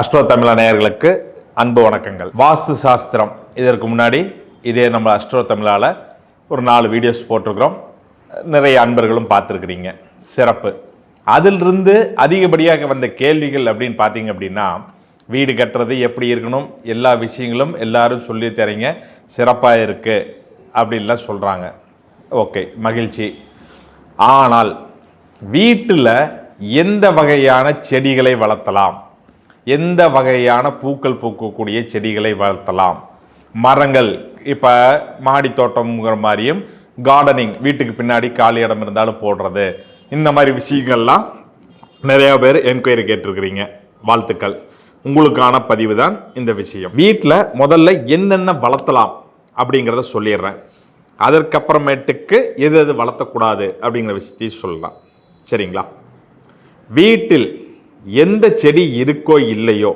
அஷ்டோ தமிழ நேயர்களுக்கு அன்பு வணக்கங்கள். வாஸ்து சாஸ்திரம். இதற்கு முன்னாடி இதே நம்ம அஷ்டோ தமிழால் ஒரு நாலு வீடியோஸ் போட்டிருக்கிறோம். நிறைய அன்பர்களும் பார்த்துருக்குறீங்க. சிறப்பு. அதிலிருந்து அதிகப்படியாக வந்த கேள்விகள் அப்படின்னு பார்த்தீங்க அப்படின்னா வீடு கட்டுறது எப்படி இருக்கணும்? எல்லா விஷயங்களும் எல்லாரும் சொல்லி தரீங்க. சிறப்பாக இருக்குது அப்படின்லாம் சொல்கிறாங்க ஓகே மகிழ்ச்சி. ஆனால் வீட்டில் எந்த வகையான செடிகளை வளர்த்தலாம்? எந்த வகையான பூக்கள் பூக்கக்கூடிய செடிகளை வளர்த்தலாம்? மரங்கள் இப்போ மாடி தோட்டம்ங்கிற மாதிரியும் கார்டனிங் வீட்டுக்கு பின்னாடி காலி இடம் இருந்தாலும் போடுறது. இந்த மாதிரி விஷயங்கள்லாம் நிறையா பேர் என்கொயரி கேட்டிருக்கிறீங்க. வாழ்த்துக்கள். உங்களுக்கான பதிவு தான் இந்த விஷயம். வீட்டில் முதல்ல என்னென்ன வளர்த்தலாம் அப்படிங்கிறத சொல்லிடுறேன். அதற்கப்புறமேட்டுக்கு எது எது வளர்த்தக்கூடாது அப்படிங்கிற விஷயத்தையும் சொல்லலாம். சரிங்களா? வீட்டில் எந்த செடி இருக்கோ இல்லையோ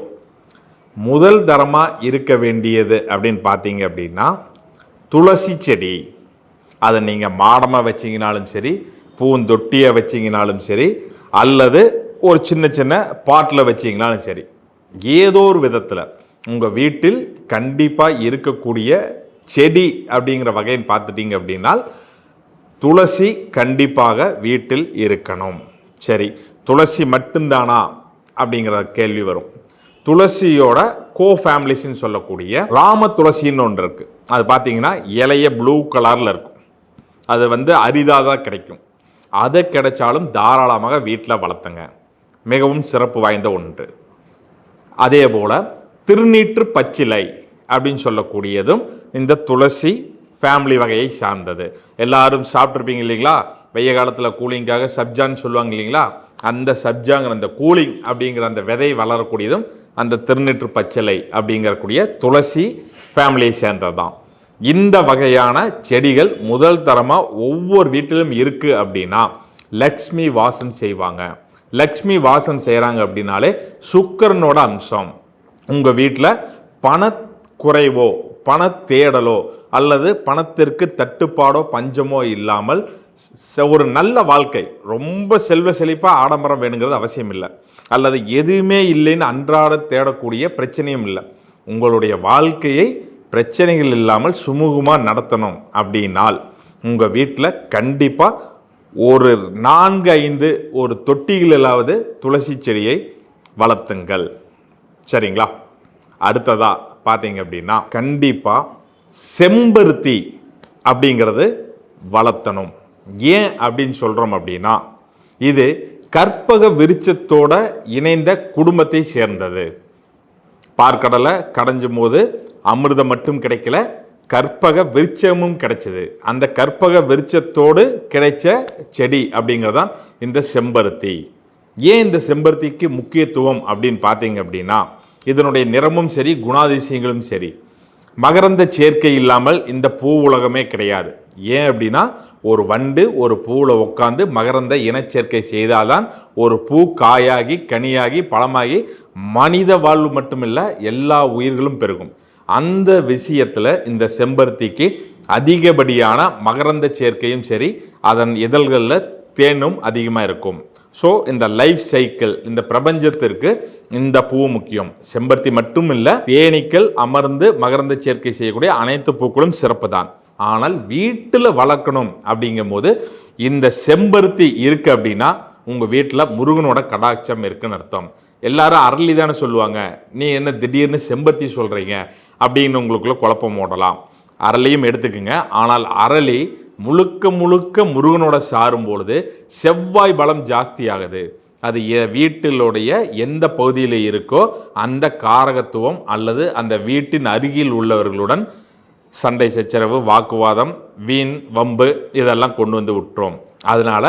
முதல் தரமாக இருக்க வேண்டியது அப்படின்னு பார்த்தீங்க அப்படின்னா துளசி செடி. அதை நீங்கள் மாடமாக வச்சிங்கனாலும் சரி பூந்தொட்டியை வச்சிங்கனாலும் சரி அல்லது ஒரு சின்ன சின்ன பாட்டில் வச்சிங்கனாலும் சரி ஏதோ ஒரு விதத்தில் உங்கள் வீட்டில் கண்டிப்பாக இருக்கக்கூடிய செடி அப்படிங்கிற வகைன்னு பார்த்துட்டீங்க அப்படின்னா துளசி கண்டிப்பாக வீட்டில் இருக்கணும். சரி துளசி மட்டும்தானா? அப்படிங்கிற கேள்வி வரும். துளசியோட கோ ஃபேமிலிஸ்ன்னு சொல்லக்கூடிய ராம துளசின்னு ஒன்று இருக்குது அது பார்த்தீங்கன்னா இலைய ப்ளூ கலரில் இருக்கும். அது வந்து அரிதாக தான் கிடைக்கும். அது கிடைச்சாலும் தாராளமாக வீட்டில் வளர்த்துங்க. மிகவும் சிறப்பு வாய்ந்த ஒன்று. அதே போல் திருநீற்று பச்சிலை அப்படின்னு சொல்லக்கூடியதும் இந்த துளசி ஃபேமிலி வகையை சார்ந்தது. எல்லாரும் சாப்பிட்ருப்பீங்க இல்லைங்களா? வெய்ய காலத்தில் கூலிங்காக சப்ஜான்னு சொல்லுவாங்க இல்லைங்களா? அந்த சப்ஜாங்கிற அந்த கூலிங் அப்படிங்கிற அந்த விதை வளரக்கூடியதும் அந்த திருநெற்று பச்சிலை அப்படிங்கிறக்கூடிய துளசி ஃபேமிலியை சேர்ந்தது தான் இந்த வகையான செடிகள் முதல் தரமாக ஒவ்வொரு வீட்டிலும் இருக்குது அப்படின்னா லக்ஷ்மி வாசம் செய்வாங்க. லக்ஷ்மி வாசம் செய்கிறாங்க அப்படின்னாலே சுக்கரனோட அம்சம். உங்கள் வீட்டில் பண குறைவோ பண தேடலோ அல்லது பணத்திற்கு தட்டுப்பாடோ பஞ்சமோ இல்லாமல் ச- ஒரு நல்ல வாழ்க்கை ரொம்ப செல்வ செழிப்பாக ஆடம்பரம் வேணுங்கிறது அவசியம் இல்லை. அல்லது எதுவுமே இல்லைன்னு அன்றாட தேடக்கூடிய பிரச்சனையும் இல்லை. உங்களுடைய வாழ்க்கையை பிரச்சனைகள் இல்லாமல் சுமூகமாக நடத்தணும் அப்படின்னால் உங்கள் வீட்டில் கண்டிப்பாக ஒரு நான்கு ஐந்து ஒரு தொட்டிகளிலாவது துளசி செடியை வளர்த்துங்கள். சரிங்களா? அடுத்ததாக பார்த்தீங்க அப்படின்னா கண்டிப்பாக செம்பருத்தி அப்படிங்கிறது வளர்த்தணும். ஏன் அப்படின்னு சொல்கிறோம் அப்படின்னா இது கற்பக விருச்சத்தோட இணைந்த குடும்பத்தை சேர்ந்தது. பார்க்கடலை கடைஞ்சும் போது அமிர்தம் மட்டும் கிடைக்கல கற்பக விருட்சமும் கிடைச்சது. அந்த கற்பக விருட்சத்தோடு கிடைச்ச செடி அப்படிங்கிறதான் இந்த செம்பருத்தி. ஏன் இந்த செம்பருத்திக்கு முக்கியத்துவம் அப்படின்னு பார்த்தீங்க அப்படின்னா இதனுடைய நிறமும் சரி குணாதிசயங்களும் சரி. மகரந்த சேர்க்கை இல்லாமல் இந்த பூ உலகமே கிடையாது. ஏன் அப்படின்னா ஒரு வண்டு ஒரு பூவில் உட்காந்து மகரந்த இனச்சேர்க்கை செய்தால்தான் ஒரு பூ காயாகி கனியாகி பழமாகி மனித வாழ்வு மட்டுமில்லை எல்லா உயிர்களும் பெருகும். அந்த விஷயத்தில் இந்த செம்பருத்திக்கு அதிகப்படியான மகரந்த சேர்க்கையும் சரி அதன் இதழ்களில் தேனும் அதிகமாக இருக்கும். ஸோ இந்த லைஃப் சைக்கிள் இந்த பிரபஞ்சத்திற்கு இந்த பூ முக்கியம். செம்பருத்தி மட்டும் இல்லை தேனீக்கள் அமர்ந்து மகரந்த சேர்க்கை செய்யக்கூடிய அனைத்து பூக்களும் சிறப்பு தான். ஆனால் வீட்டில் வளர்க்கணும் அப்படிங்கும்போது இந்த செம்பருத்தி இருக்குது அப்படின்னா உங்கள் வீட்டில் முருகனோட கடாட்சம் இருக்குன்னு அர்த்தம். எல்லாரும் அரளி தானே சொல்லுவாங்க. நீ என்ன திடீர்னு செம்பருத்தி சொல்கிறீங்க அப்படின்னு உங்களுக்குள்ள குழப்பம் ஓடலாம். அரளியும் எடுத்துக்கோங்க. ஆனால் அரளி முழுக்க முழுக்க முருகனோட சாரும் பொழுது செவ்வாய் பலம் ஜாஸ்தியாகுது. அது வீட்டிலுடைய எந்த பகுதியில் இருக்கோ அந்த காரகத்துவம் அல்லது அந்த வீட்டின் அருகில் உள்ளவர்களுடன் சண்டை சச்சரவு வாக்குவாதம் வீண் வம்பு இதெல்லாம் கொண்டு வந்து விட்டுரும். அதனால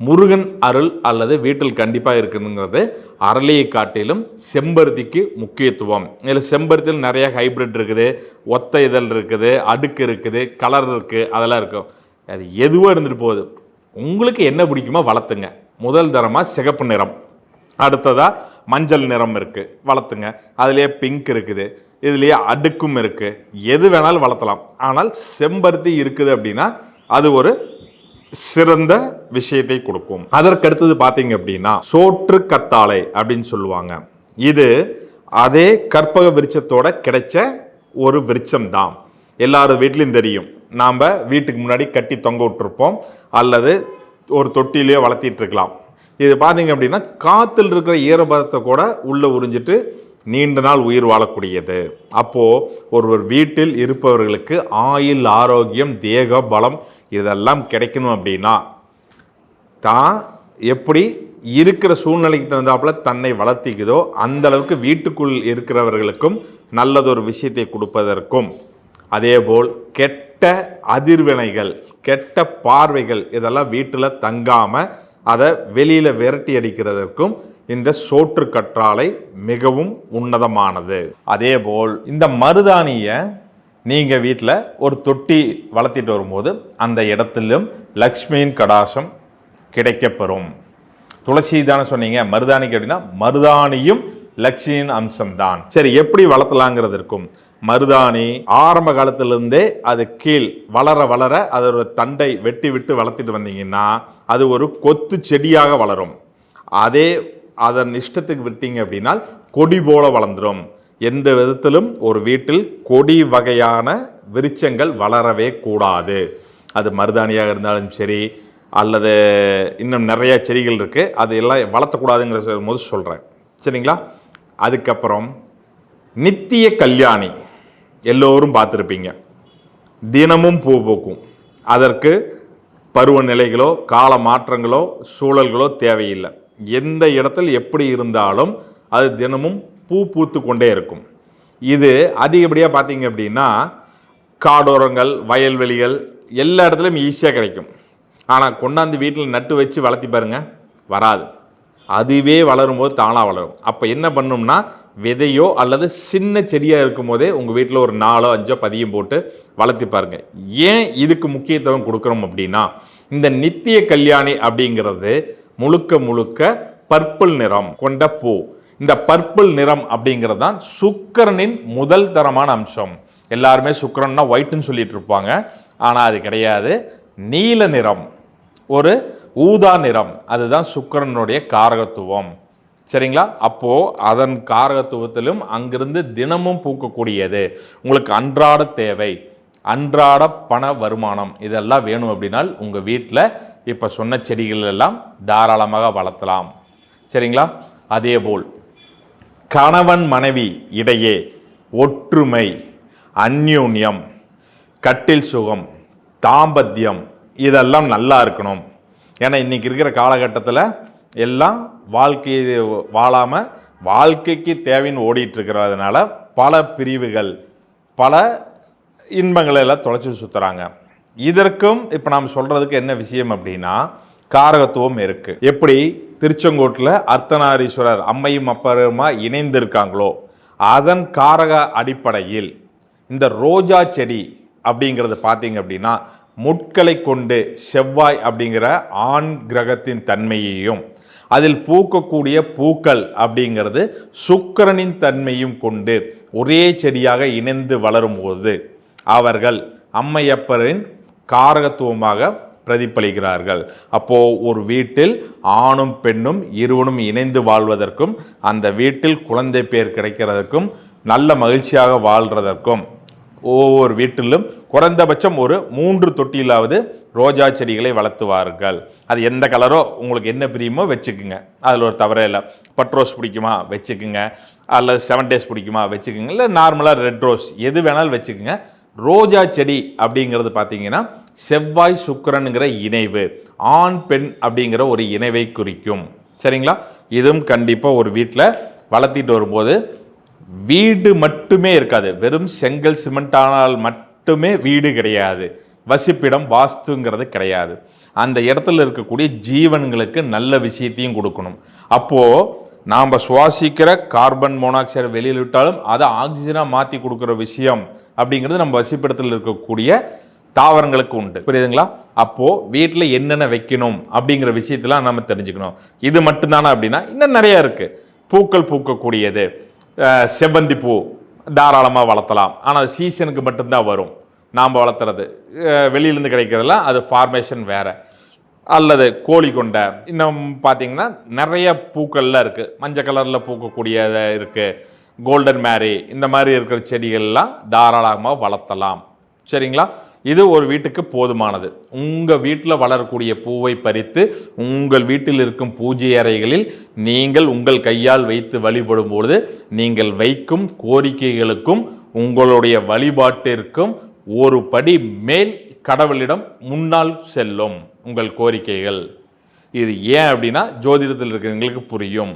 முருகன் அருள் அல்லது வீட்டில் கண்டிப்பாக இருக்குங்கிறது அரளியை காட்டிலும் செம்பருத்திக்கு முக்கியத்துவம். இதில் செம்பருத்தியில் நிறைய ஹைபிரிட் இருக்குது. ஒத்த இதழ் இருக்குது அடுக்கு இருக்குது கலர் இருக்குது அதெல்லாம் இருக்கும். அது எதுவாக இருந்துட்டு போகுது. உங்களுக்கு என்ன பிடிக்குமோ வளர்த்துங்க. முதல் தரமாக சிகப்பு நிறம். அடுத்ததாக மஞ்சள் நிறம் இருக்குது வளர்த்துங்க. அதுலேயே பிங்க் இருக்குது. இதுலேயே அடுக்கும் இருக்குது எது வேணாலும் வளர்த்தலாம். ஆனால் செம்பருத்தி இருக்குது அப்படின்னா அது ஒரு சிறந்த விஷயத்தை கொடுக்கும். அதற்கடுத்தது பார்த்தீங்க அப்படின்னா சோற்று கத்தாழை அப்படின்னு சொல்லுவாங்க. இது அதே கற்பக விருட்சத்தோட கிடைச்ச ஒரு விருட்சம் தான் எல்லாரும் வீட்லையும் தெரியும். நாம் வீட்டுக்கு முன்னாடி கட்டி தொங்க விட்டுருப்போம். அல்லது ஒரு தொட்டிலேயே வளர்த்திட்டு இருக்கலாம். இது பார்த்தீங்க அப்படின்னா காத்தில் இருக்கிற ஈரபதத்தை கூட உள்ளே உறிஞ்சிட்டு நீண்ட நாள் உயிர் வாழக்கூடியது. அப்போது ஒருவர் வீட்டில் இருப்பவர்களுக்கு ஆயுள் ஆரோக்கியம் தேக பலம் இதெல்லாம் கிடைக்கணும் அப்படின்னா தான் எப்படி இருக்கிற சூழ்நிலைக்கு தகுந்தாப்புல தன்னை வளர்த்திக்குதோ அந்த அளவுக்கு வீட்டுக்குள் இருக்கிறவர்களுக்கும் நல்லதொரு விஷயத்தை கொடுப்பதற்கும். அதேபோல் கெட்ட கெட்ட அதிர்வினைகள் கெட்ட பார்வைகள் இதெல்லாம் வீட்டில் தங்காமல் அதை வெளியில் விரட்டி அடிக்கிறதற்கும் இந்த சோற்று கற்றாழை மிகவும் உன்னதமானது. அதேபோல் இந்த மருதாணியை நீங்கள் வீட்டில் ஒரு தொட்டி வளர்த்திட்டு வரும்போது அந்த இடத்திலும் லக்ஷ்மியின் கடாசம் கிடைக்கப்பெறும். துளசி தானே சொன்னீங்க மருதாணிக்கு அப்படின்னா மருதாணியும் லக்ஷ்மியின் அம்சம்தான். சரி எப்படி வளர்த்தலாங்கிறது இருக்கும் மருதாணி ஆரம்ப காலத்திலிருந்தே அது கீழ் வளர வளர அதோட தண்டை வெட்டி விட்டு வளர்த்துட்டு வந்தீங்கன்னா அது ஒரு கொத்து செடியாக வளரும். அதே அதன் இஷ்டத்துக்கு விட்டீங்க அப்படின்னா கொடி போல வளர்ந்துடும் எந்த விதத்திலும் ஒரு வீட்டில் கொடி வகையான விருச்சங்கள் வளரவே கூடாது. அது மருதாணியாக இருந்தாலும் சரி அல்லது இன்னும் நிறைய செடிகள் இருக்குது அது எல்லாம் வளர்த்தக்கூடாதுங்கிற போது சொல்கிறேன் சரிங்களா? அதுக்கப்புறம் நித்திய கல்யாணி. எல்லோரும் பார்த்துருப்பீங்க. தினமும் பூ பூக்கும். அதற்கு பருவநிலைகளோ கால மாற்றங்களோ சூழல்களோ தேவையில்லை. எந்த இடத்தில் எப்படி இருந்தாலும் அது தினமும் பூ பூத்து கொண்டே இருக்கும். இது அதிகப்படியாக பார்த்தீங்க அப்படின்னா காடோரங்கள் வயல்வெளிகள் எல்லா இடத்துலையும் ஈஸியாக கிடைக்கும். ஆனால் கொண்டாந்து வீட்டில் நட்டு வச்சு வளர்த்தி பாருங்க வராது. அதுவே வளரும்போது தானாக வளரும். அப்போ என்ன பண்ணணும்னா விதையோ அல்லது சின்ன செடியாக இருக்கும் போதே உங்கள் வீட்டில் ஒரு நாலோ அஞ்சோ பதியம் போட்டு வளர்த்தி பாருங்கள் ஏன் இதுக்கு முக்கியத்துவம் கொடுக்குறோம் அப்படின்னா இந்த நித்திய கல்யாணி அப்படிங்கிறது முழுக்க முழுக்க பர்பிள் நிறம் கொண்ட பூ. இந்த பர்பிள் நிறம் அப்படிங்கிறது தான் சுக்கரனின் முதல் தரமான அம்சம். எல்லாருமே சுக்கரன்னா ஒயிட்னு சொல்லிட்டு இருப்பாங்க. ஆனால் அது கிடையாது. நீல நிறம் ஒரு ஊதா நிறம் அதுதான் சுக்கிரனுடைய காரகத்துவம். சரிங்களா? அப்போது அதன் காரகத்துவத்திலும் அங்கிருந்து தினமும் பூக்கக்கூடியது. உங்களுக்கு அன்றாட தேவை. அன்றாட பண வருமானம் இதெல்லாம் வேணும் அப்படின்னால் உங்கள் வீட்டில் இப்போ சொன்ன செடிகள் எல்லாம் தாராளமாக வளர்த்தலாம். சரிங்களா? அதேபோல் கணவன் மனைவி இடையே ஒற்றுமை அந்யூன்யம் கட்டில் சுகம் தாம்பத்தியம் இதெல்லாம் நல்லா இருக்கணும். ஏன்னா இன்றைக்கி இருக்கிற காலகட்டத்தில் எல்லாம் வாழ்க்கையை வாழாமல் வாழ்க்கைக்கு தேவைன்னு ஓடிட்டுருக்கிறதுனால பல பிரிவுகள் பல இன்பங்களை எல்லாம் தொலைச்சி சுற்றுறாங்க இதற்கும் இப்போ நாம் சொல்கிறதுக்கு என்ன விஷயம் அப்படின்னா காரகத்துவம் இருக்குது எப்படி? திருச்செங்கோட்டில் அர்த்தநாரீஸ்வரர் அம்மையும் அப்பருமா இணைந்திருக்காங்களோ அதன் காரக அடிப்படையில் இந்த ரோஜா செடி அப்படிங்கிறது பார்த்தீங்க அப்படின்னா முட்களை கொண்டு செவ்வாய் அப்படிங்கிற ஆண் கிரகத்தின் தன்மையையும் அதில் பூக்கக்கூடிய பூக்கள் அப்படிங்கிறது சுக்கிரனின் தன்மையும் கொண்டு ஒரே செடியாக இணைந்து வளரும்போது அவர்கள் அம்மையப்பரின் காரகத்துவமாக பிரதிபலிக்கிறார்கள். அப்போ ஒரு வீட்டில் ஆணும் பெண்ணும் இருவனும் இணைந்து வாழ்வதற்கும் அந்த வீட்டில் குழந்தை பேர் கிடைக்கிறதற்கும் நல்ல மகிழ்ச்சியாக வாழ்றதற்கும் ஒவ்வொரு வீட்டிலும் குறைந்தபட்சம் ஒரு மூன்று தொட்டியிலாவது ரோஜா செடிகளை வளர்த்துவார்கள். அது எந்த கலரோ உங்களுக்கு என்ன பிரியுமோ வச்சுக்குங்க. அதில் ஒரு தவறே இல்லை. பட் ரோஸ் பிடிக்குமா? வச்சுக்குங்க. அல்லது செவன் டேஸ் பிடிக்குமா? வச்சுக்குங்க. இல்லை நார்மலாக ரெட் ரோஸ் எது வேணாலும் வச்சுக்குங்க. ரோஜா செடி அப்படிங்கிறது பார்த்தீங்கன்னா செவ்வாய் சுக்கிரனுங்கிற இணைவு ஆண் பெண் அப்படிங்கிற ஒரு இணைவை குறிக்கும். சரிங்களா? இதுவும் கண்டிப்பாக ஒரு வீட்டில் வளர்த்திட்டு வரும்போது வீடு மட்டுமே இருக்காது. வெறும் செங்கல் சிமெண்ட் ஆனால் மட்டுமே வீடு கிடையாது. வசிப்பிடம் வாஸ்துங்கிறது கிடையாது. அந்த இடத்துல இருக்கக்கூடிய ஜீவன்களுக்கு நல்ல விஷயத்தையும் கொடுக்கணும். அப்போது நாம் சுவாசிக்கிற கார்பன் மோனாக்சைடு வெளியில் விட்டாலும் அதை ஆக்சிஜனாக மாற்றி கொடுக்குற விஷயம் அப்படிங்கிறது நம்ம வசிப்பிடத்தில் இருக்கக்கூடிய தாவரங்களுக்கு உண்டு. புரியுதுங்களா? அப்போது வீட்டில் என்னென்ன வைக்கணும் அப்படிங்கிற விஷயத்தெலாம் நம்ம தெரிஞ்சுக்கணும். இது மட்டும்தானா அப்படின்னா இன்னும் நிறையா இருக்குது பூக்கள் பூக்கக்கூடியது. செவ்வந்தி பூ தாராளமாக வளர்த்தலாம். ஆனால் அது சீசனுக்கு மட்டும்தான் வரும். நாம் வளர்த்துறது. வெளியிலேருந்து கிடைக்கிறதெல்லாம் அது ஃபார்மேஷன் வேறு. அல்லது கோழி கொண்டை இன்னும் பார்த்தீங்கன்னா நிறைய பூக்கள்லாம் இருக்குது மஞ்சள் கலரில் பூக்கக்கூடிய இருக்குது கோல்டன் மேரி இந்த மாதிரி இருக்கிற செடிகள்லாம் தாராளமாக வளர்த்தலாம். சரிங்களா? இது ஒரு வீட்டுக்கு போதுமானது. உங்கள் வீட்டில் வளரக்கூடிய பூவை பறித்து உங்கள் வீட்டில் இருக்கும் பூஜை அறைகளில் நீங்கள் உங்கள் கையால் வைத்து வழிபடும் பொழுது நீங்கள் வைக்கும் கோரிக்கைகளுக்கும் உங்களுடைய வழிபாட்டிற்கும் ஒரு படி மேல் கடவுளிடம் முன்னால் செல்லும் உங்கள் கோரிக்கைகள். இது ஏன் அப்படின்னா ஜோதிடத்தில் இருக்கிறவங்களுக்கு புரியும்.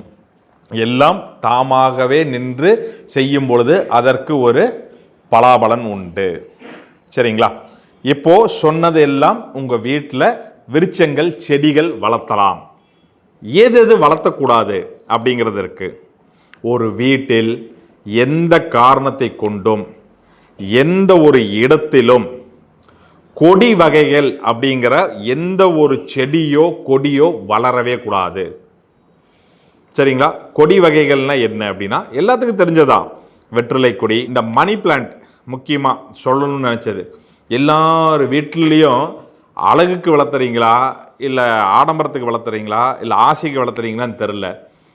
எல்லாம் தாமாகவே நின்று செய்யும் பொழுது அதற்கு ஒரு பலாபலன் உண்டு. சரிங்களா? இப்போ சொன்னது எல்லாம் உங்கள் வீட்டில் விருச்சங்கள் செடிகள் வளர்த்தலாம். எது எது வளர்த்தக்கூடாது அப்படிங்கிறது இருக்குது ஒரு வீட்டில் எந்த காரணத்தை கொண்டும் எந்த ஒரு இடத்திலும் கொடி வகைகள் அப்படிங்கிற எந்த ஒரு செடியோ கொடியோ வளரவே கூடாது. சரிங்களா? கொடி வகைகள்னா என்ன அப்படின்னா எல்லாத்துக்கும் தெரிஞ்சதான் வெற்றிலை கொடி இந்த மணி பிளான்ட் முக்கியமாக சொல்லணும்னு நினச்சது. எல்லார் வீட்டிலையும் அழகுக்கு வளர்த்துறீங்களா? இல்லை ஆடம்பரத்துக்கு வளர்த்துறீங்களா? இல்லை ஆசைக்கு வளர்த்துறீங்களான்னு தெரில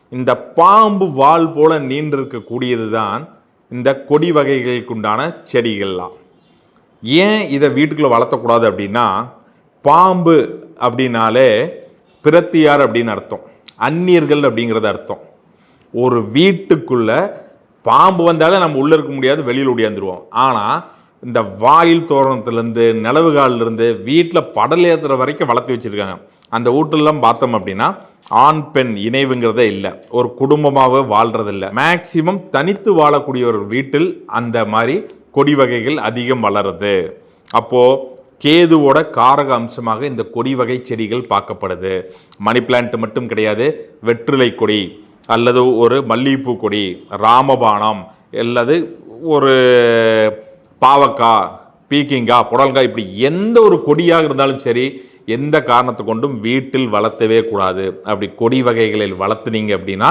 இந்த பாம்பு வால் போல் நீண்டிருக்கக்கூடியது தான் இந்த கொடி வகைகளுக்குண்டான செடிகள்லாம். ஏன் இதை வீட்டுக்குள்ளே வளர்த்தக்கூடாது அப்படின்னா பாம்பு அப்படின்னாலே பிரத்தியார் அப்படின்னு அர்த்தம். அந்நியர்கள் அப்படிங்கிறது அர்த்தம். ஒரு வீட்டுக்குள்ளே பாம்பு வந்தாலே நம்ம உள்ளே இருக்க முடியாது வெளியில் ஓடியாந்துருவோம் ஆனால் இந்த வாயில் தோரணத்துலேருந்து நிலவுகாலிலேருந்து வீட்டில் படல் ஏற்றுற வரைக்கும் வளர்த்து வச்சுருக்காங்க. அந்த வீட்டிலலாம் பார்த்தோம் அப்படின்னா ஆண் பெண் இணைவுங்கிறதே இல்லை. ஒரு குடும்பமாகவே வாழ்கிறதில்ல மேக்சிமம் தனித்து வாழக்கூடிய ஒரு வீட்டில் அந்த மாதிரி கொடி வகைகள் அதிகம் வளருது. அப்போது கேதுவோட காரக அம்சமாக இந்த கொடி வகை செடிகள் பார்க்கப்படுது. மணி பிளான்ட் மட்டும் கிடையாது வெற்றிலை கொடி. அல்லது ஒரு மல்லிகைப்பூ கொடி ராமபானம் அல்லது ஒரு பாவக்காய் பீக்கிங்காய் புடலங்காய் இப்படி எந்த ஒரு கொடியாக இருந்தாலும் சரி எந்த காரணத்தை கொண்டும் வீட்டில் வளர்த்தவே கூடாது. அப்படி கொடி வகைகளில் வளர்த்துனீங்க அப்படின்னா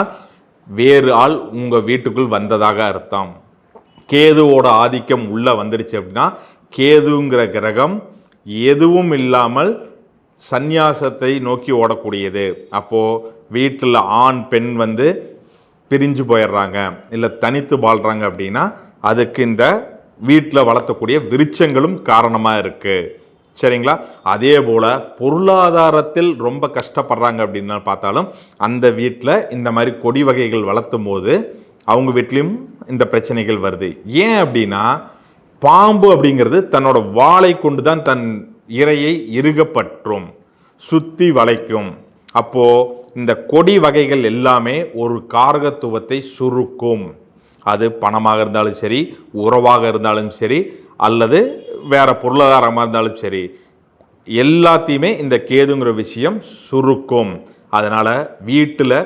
வேறு ஆள் உங்கள் வீட்டுக்குள் வந்ததாக அர்த்தம். கேதுவோட ஆதிக்கம் உள்ளே வந்துடுச்சு அப்படின்னா கேதுங்கிற கிரகம் எதுவும் இல்லாமல் சந்நியாசத்தை நோக்கி ஓடக்கூடியது. அப்போது வீட்டில் ஆண் பெண் வந்து பிரிஞ்சு போயிடுறாங்க இல்லை தனித்து வாழ்கிறாங்க அப்படின்னா அதுக்கு இந்த வீட்டில் வளர்த்தக்கூடிய விருச்சங்களும் காரணமாக இருக்குது சரிங்களா? அதே போல் பொருளாதாரத்தில் ரொம்ப கஷ்டப்படுறாங்க அப்படின்னு பார்த்தாலும் அந்த வீட்டில் இந்த மாதிரி கொடி வகைகள் வளர்த்தும் போது அவங்க வீட்லேயும் இந்த பிரச்சனைகள் வருது. ஏன் அப்படின்னா பாம்பு அப்படிங்கிறது தன்னோட வாளை கொண்டு தான் தன் இரையை இறுகப்பற்றும் சுத்தி வளைக்கும். அப்போ இந்த கொடி வகைகள் எல்லாமே ஒரு காரகத்துவத்தை சுருக்கும். அது பணமாக இருந்தாலும் சரி உறவாக இருந்தாலும் சரி அல்லது வேற பொருளாதாரமாக இருந்தாலும் சரி எல்லாத்தையுமே இந்த கேதுங்கிற விஷயம் சுருக்கும். அதனால் வீட்டில்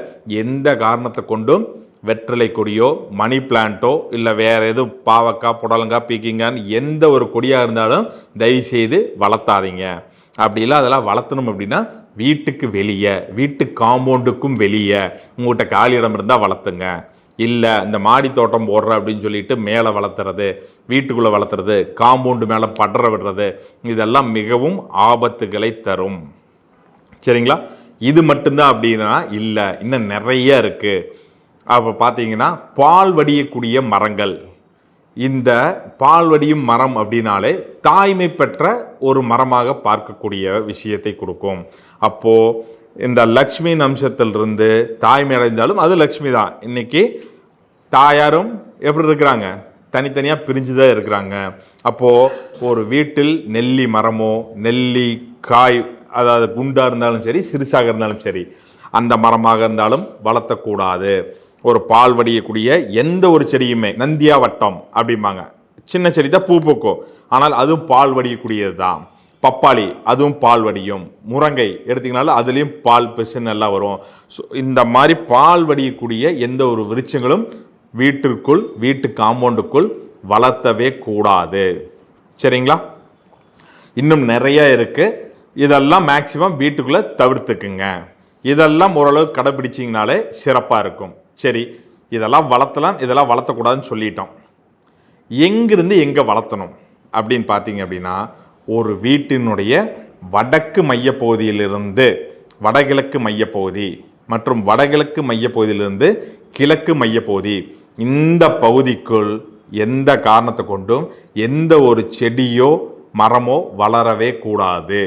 எந்த காரணத்தை கொண்டும் வெற்றிலை கொடியோ மணி பிளான்ட்டோ இல்லை வேறு எதுவும் பாவக்காய் புடலங்காய் பீக்கிங்கான்னு எந்த ஒரு கொடியாக இருந்தாலும் தயவுசெய்து வளர்த்தாதீங்க. அப்படி இல்லை அதெல்லாம் வளர்த்தணும் அப்படின்னா வீட்டுக்கு வெளியே வீட்டு காம்பவுண்டுக்கும் வெளியே உங்கள்கிட்ட காலி இடம் இருந்தால் வளர்த்துங்க. இல்லை இந்த மாடி தோட்டம் போடுற அப்படின்னு சொல்லிட்டு மேலே வளர்த்துறது வீட்டுக்குள்ளே வளர்த்துறது காம்பவுண்டு மேலே படர விடுறது இதெல்லாம் மிகவும் ஆபத்துகளை தரும். சரிங்களா? இது மட்டும்தான் அப்படின்னா இல்லை இன்னும் நிறைய இருக்குது அப்போ பார்த்தீங்கன்னா பால் வடியக்கூடிய மரங்கள். இந்த பால் வடியும் மரம் அப்படின்னாலே தாய்மை பெற்ற ஒரு மரமாக பார்க்கக்கூடிய விஷயத்தை கொடுக்கும். அப்போது இந்த லக்ஷ்மியின் அம்சத்திலிருந்து தாய்மை அடைந்தாலும் அது லக்ஷ்மி தான். இன்னைக்கு தாயாரும் எப்படி இருக்கிறாங்க? தனித்தனியாக பிரிஞ்சு தான் இருக்கிறாங்க. அப்போது ஒரு வீட்டில் நெல்லி மரமோ நெல்லி காய் அதாவது குண்டாக இருந்தாலும் சரி சிறுசாக இருந்தாலும் சரி அந்த மரமாக இருந்தாலும் வளர்த்தக்கூடாது. ஒரு பால் வடியக்கூடிய எந்த ஒரு செடியுமே நந்தியா வட்டம் அப்படிம்பாங்க. சின்ன செடி தான் பூ பூக்கும். ஆனால் அதுவும் பால் வடியக்கூடியது தான். பப்பாளி அதுவும் பால் வடியும். முருங்கை எடுத்திங்கனாலும் அதுலேயும் பால் பெசு நல்லா வரும். ஸோ இந்த மாதிரி பால் வடியக்கூடிய எந்த ஒரு விருட்சங்களும் வீட்டிற்குள் வீட்டு காம்பவுண்டுக்குள் வளர்த்தவே கூடாது. சரிங்களா? இன்னும் நிறைய இருக்குது இதெல்லாம் மேக்சிமம் வீட்டுக்குள்ளே தவிர்த்துக்குங்க. இதெல்லாம் ஓரளவு கடைப்பிடிச்சிங்கனாலே சிறப்பாக இருக்கும். சரி இதெல்லாம் வளர்த்தலாம் இதெல்லாம் வளர்த்தக்கூடாதுன்னு சொல்லிட்டோம். எங்கிருந்து எங்கே வளர்த்தணும் அப்படின்னு பார்த்தீங்க அப்படின்னா ஒரு வீட்டினுடைய வடக்கு மையப்பகுதியிலிருந்து வடகிழக்கு மையப்பகுதி மற்றும் வடகிழக்கு மையப்பகுதியிலிருந்து கிழக்கு மையப்பகுதி இந்த பகுதிக்குள் எந்த காரணத்தை கொண்டும் எந்த ஒரு செடியோ மரமோ வளரவே கூடாது.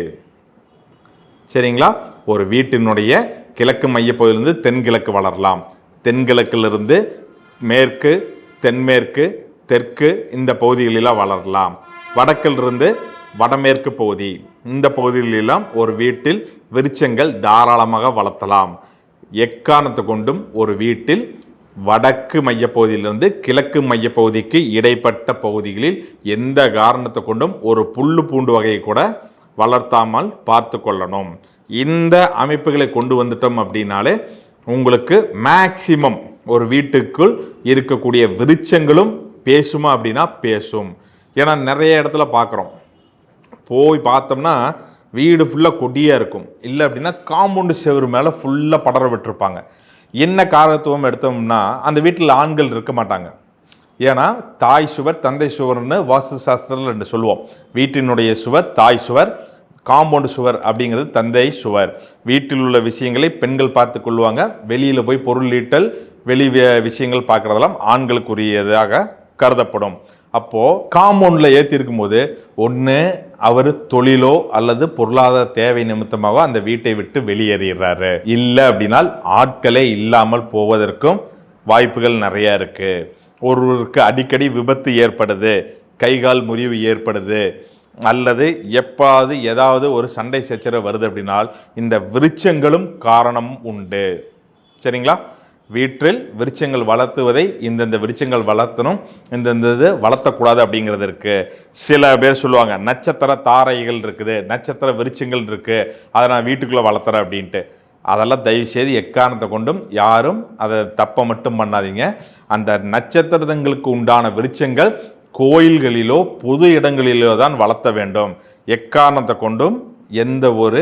சரிங்களா? ஒரு வீட்டினுடைய கிழக்கு மையப்பகுதியிலிருந்து தென்கிழக்கு வளரலாம். தென்கிழக்கிலிருந்து மேற்கு தென்மேற்கு தெற்கு இந்த பகுதிகளெல்லாம் வளரலாம். வடக்கிலிருந்து வடமேற்கு பகுதி இந்த பகுதிகளெல்லாம் ஒரு வீட்டில் விருச்சங்கள் தாராளமாக வளர்த்தலாம். எக்காரணத்தை கொண்டும் ஒரு வீட்டில் வடக்கு மையப்பகுதியிலிருந்து கிழக்கு மையப்பகுதிக்கு இடைப்பட்ட பகுதிகளில் எந்த காரணத்தை கொண்டும் ஒரு புல்லு பூண்டு வகையை கூட வளர்த்தாமல் பார்த்து கொள்ளணும். இந்த அமைப்புகளை கொண்டு வந்துட்டோம் அப்படின்னாலே உங்களுக்கு மேக்சிமம் ஒரு வீட்டுக்குள் இருக்கக்கூடிய விருட்சங்களும் பேசுமா அப்படின்னா பேசும். ஏன்னா நிறைய இடத்துல பார்க்குறோம். போய் பார்த்தோம்னா வீடு ஃபுல்லாக கொடியாக இருக்கும். இல்லை அப்படின்னா காம்பவுண்டு செவுரு மேலே ஃபுல்லாக படர விட்டுருப்பாங்க. என்ன காரத்துவம் எடுத்தோம்னா அந்த வீட்டில் ஆண்கள் இருக்க மாட்டாங்க. ஏன்னா தாய் சுவர் தந்தை சுவர்னு வாஸ்து சாஸ்திரத்தில் ரெண்டு சொல்லுவோம். வீட்டினுடைய சுவர் தாய் சுவர் காம்பவுண்டு சுவர் அப்படிங்கிறது தந்தை சுவர். வீட்டில் உள்ள விஷயங்களை பெண்கள் பார்த்து கொள்வாங்க. வெளியில் போய் பொருள் ஈட்டல் வெளி விஷயங்கள் பார்க்குறதெல்லாம் ஆண்களுக்குரியதாக கருதப்படும். அப்போது காம்பவுண்டில் ஏற்றிருக்கும் போது ஒன்று அவர் தொழிலோ அல்லது பொருளாதார தேவை நிமித்தமாக அந்த வீட்டை விட்டு வெளியேறிடுறாரு. இல்லை அப்படின்னால் ஆட்களே இல்லாமல் போவதற்கும் வாய்ப்புகள் நிறையா இருக்குது ஒருவருக்கு அடிக்கடி விபத்து ஏற்படுது. கைகால் முறிவு ஏற்படுது. அல்லது எப்பாவது ஏதாவது ஒரு சண்டை சச்சரவு வருது அப்படின்னால் இந்த விருட்சங்களும் காரணம் உண்டு. சரிங்களா? வீட்டில் விருட்சங்கள் வளர்த்துவதை இந்தந்த விருட்சங்கள் வளர்த்தணும் இந்தந்த இது வளர்த்தக்கூடாது அப்படிங்கிறது இருக்குது சில பேர் சொல்லுவாங்க நட்சத்திர தாரைகள் இருக்குது நட்சத்திர விருட்சங்கள் இருக்குது அதை நான் வீட்டுக்குள்ளே வளர்த்துறேன் அப்படின்ட்டு. அதெல்லாம் தயவு செய்து எக்காரணத்தை கொண்டும் யாரும் அதை தப்பை மட்டும் பண்ணாதீங்க. அந்த நட்சத்திரங்களுக்கு உண்டான விருச்சங்கள் கோயில்களிலோ பொது இடங்களிலோ தான் வளர்த்த வேண்டும். எக்காரணத்தை கொண்டும்? எந்த ஒரு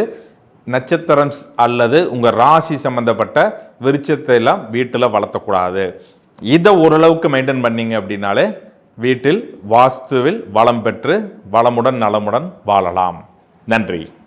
நட்சத்திரம் அல்லது உங்கள் ராசி சம்பந்தப்பட்ட விருச்சத்தையெல்லாம் வீட்டில் வளர்த்தக்கூடாது. இதை ஓரளவுக்கு மெயின்டைன் பண்ணீங்க அப்படின்னாலே வீட்டில் வாஸ்துவில் வளம் பெற்று வளமுடன் நலமுடன் வாழலாம். நன்றி.